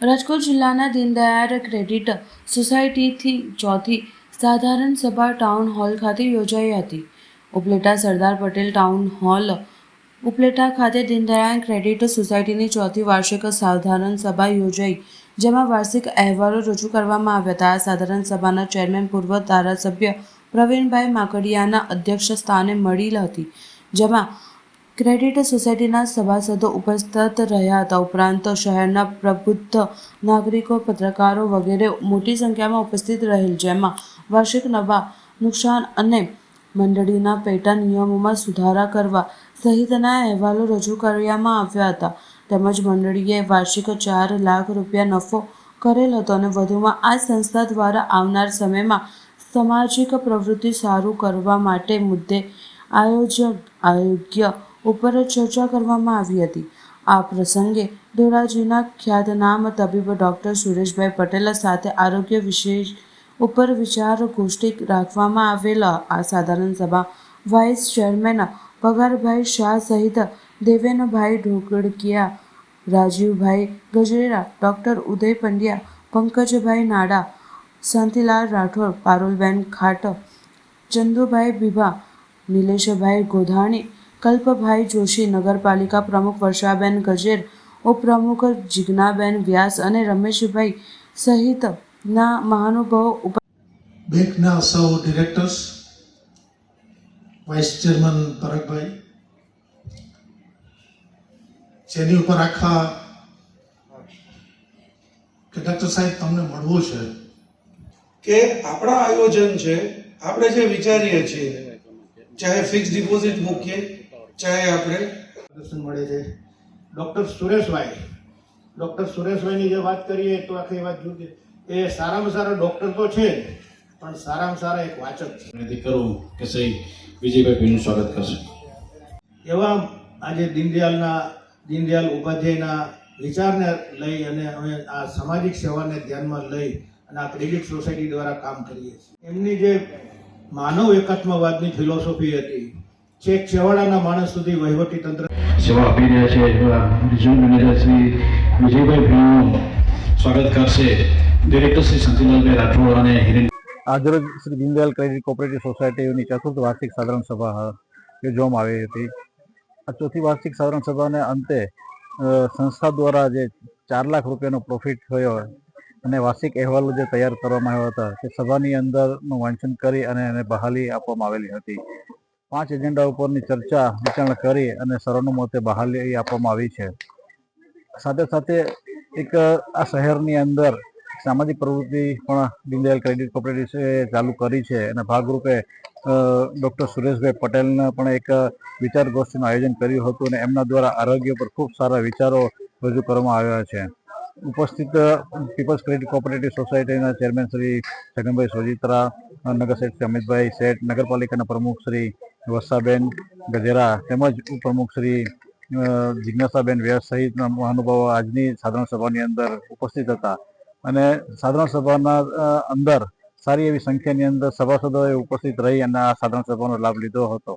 રાજકોટ જિલ્લાના દીનદયાળ ક્રેડિટ સોસાયટીથી ચોથી સાધારણ સભા ટાઉન હોલ ખાતે યોજાઈ હતી. ઉપલેટા સરદાર પટેલ ટાઉન હોલ, ઉપલેટા ખાતે દીનદયાળ ક્રેડિટ સોસાયટીની ચોથી વાર્ષિક સાધારણ સભા યોજાઈ, જેમાં વાર્ષિક અહેવાલો રજૂ કરવામાં આવ્યા હતા. સાધારણ સભાના ચેરમેન પૂર્વ ધારાસભ્ય પ્રવીણભાઈ માકડિયાના અધ્યક્ષ સ્થાને મળી હતી, જેમાં ક્રેડિટ સોસાયટીના સભાસદો ઉપસ્થિત રહ્યા હતા. ઉપરાંત શહેરના પ્રબુદ્ધ નાગરિકો, પત્રકારો વગેરે મોટી સંખ્યામાં ઉપસ્થિત રહેલ. જેમાં વાર્ષિક નવા નુકસાન અને મંડળીના પેટા નિયમોમાં સુધારા કરવા સહિતના અહેવાલો રજૂ કરવામાં આવ્યા હતા. તેમજ મંડળીએ વાર્ષિક ચાર લાખ રૂપિયા નફો કરેલ હતો અને વધુમાં આ સંસ્થા દ્વારા આવનાર સમયમાં સામાજિક પ્રવૃત્તિ સારું કરવા માટે મુદ્દે આયોજન, આયોગ્ય ઉપર ચર્ચા કરવામાં આવી હતી. આ પ્રસંગે ધોરાજીના ખ્યાતનામ તબીબ ડૉક્ટર સુરેશભાઈ પટેલ સાથે આરોગ્ય વિશેષ ઉપર વિચાર ગોષ્ઠી રાખવામાં આવેલા આ સાધારણ સભા વાઇસ ચેરમેન પગારભાઈ શાહ સહિત દેવેનભાઈ ઢોકડકિયા રાજીવભાઈ ગજરેરા ડૉક્ટર ઉદય પંડ્યા, પંકજભાઈ નાડા, શાંતિલાલ રાઠોડ, પારુલબેન ખાટ, ચંદુભાઈ બીભા નિલેશભાઈ ગોધાણી કલ્પભાઈ જોશી, નગરપાલિકા પ્રમુખ વર્ષાબેન ગજેર, ઉપપ્રમુખ જિજ્ઞાબેન વ્યાસ અને રમેશભાઈ સહિતના મહાનુભાવો બેંકના સૌ ડિરેક્ટર્સ વાઇસ ચેરમેન પરાગભાઈ જેની ઉપર આખા કે સાહેબ તમને મળવું છે કે આપણા આયોજન છે, આપણે જે વિચારીએ છીએ, ચાહે ફિક્સ ડિપોઝિટ મૂકીએ ચાહે આપણે દર્શન મળે છે. ડૉક્ટર સુરેશભાઈ ડૉક્ટર સુરેશભાઈની જે વાત કરીએ તો આખી વાત જુદી. એ સારામાં સારા ડૉક્ટર તો છે પણ સારામાં સારા એક વાચક છે. વિનંતી કરું કે સહી વિજયભાઈ ભીનું સ્વાગત કરશે. એવા આજે દીનદયાલના દીનદયાલ ઉપાધ્યાયના વિચારને લઈ અને અમે આ સામાજિક સેવાને ધ્યાનમાં લઈ અને આ ક્રેડિટ સોસાયટી દ્વારા કામ કરીએ છીએ. એમની જે માનવ એકાત્મવાદની ફિલોસોફી હતી છેક છેવાડાના માણસ સુધી વહીવટી તંત્ર સેવા આપી રહ્યા છે એવા મેનેજર શ્રી વિજયભાઈ ભીનું સ્વાગત કરશે. ડિરેક્ટર શ્રી શાંતિલાલભાઈ રાઠોડ અને હિરેન આજરોજ શ્રી દીનદયાલ ક્રેડિટ કોઓપરેટિવ સોસાયટીની ચતુર્થ વાર્ષિક સાધારણ સભા યોજવામાં આવી હતી. આ ચોથી વાર્ષિક સાધારણ સભાને અંતે સંસ્થા દ્વારા જે ચાર લાખ રૂપિયાનો પ્રોફિટ થયો અને વાર્ષિક અહેવાલો જે તૈયાર કરવામાં આવ્યા હતા તે સભાની અંદરનું વાંચન કરી અને એને બહાલી આપવામાં આવેલી હતી. પાંચ એજન્ડા ઉપરની ચર્ચા વિચારણા કરી અને સર્વાનુમતે બહાલી આપવામાં આવી છે. સાથે સાથે એક, આ શહેરની અંદર સામાજિક પ્રવૃત્તિ પણ દીનદયાલ ક્રેડિટ કોઓપરેટિવ ચાલુ કરી છે અને ભાગરૂપે ડૉક્ટર સુરેશભાઈ પટેલને પણ એક વિચાર ગોષ્ઠીનું આયોજન કર્યું હતું અને એમના દ્વારા આરોગ્ય પર ખૂબ સારા વિચારો રજૂ કરવામાં આવ્યા છે. ઉપસ્થિત પીપલ્સ ક્રેડિટ કોઓપરેટિવ સોસાયટીના ચેરમેન શ્રી છગનભાઈ સોજિત્રા, નગર શેઠ શ્રી અમિતભાઈ શેઠ નગરપાલિકાના પ્રમુખ શ્રી વર્ષાબેન ગજેરા તેમજ ઉપપ્રમુખ શ્રી જિજ્ઞાસાબેન વ્યાસ સહિતના મહાનુભાવો આજની સાધારણ સભાની અંદર ઉપસ્થિત હતા. અને સાધારણ સભાના અંદર સારી એવી સંખ્યાની અંદર સભાસદોએ ઉપસ્થિત રહી અને આ સાધારણ સભાનો લાભ લીધો હતો.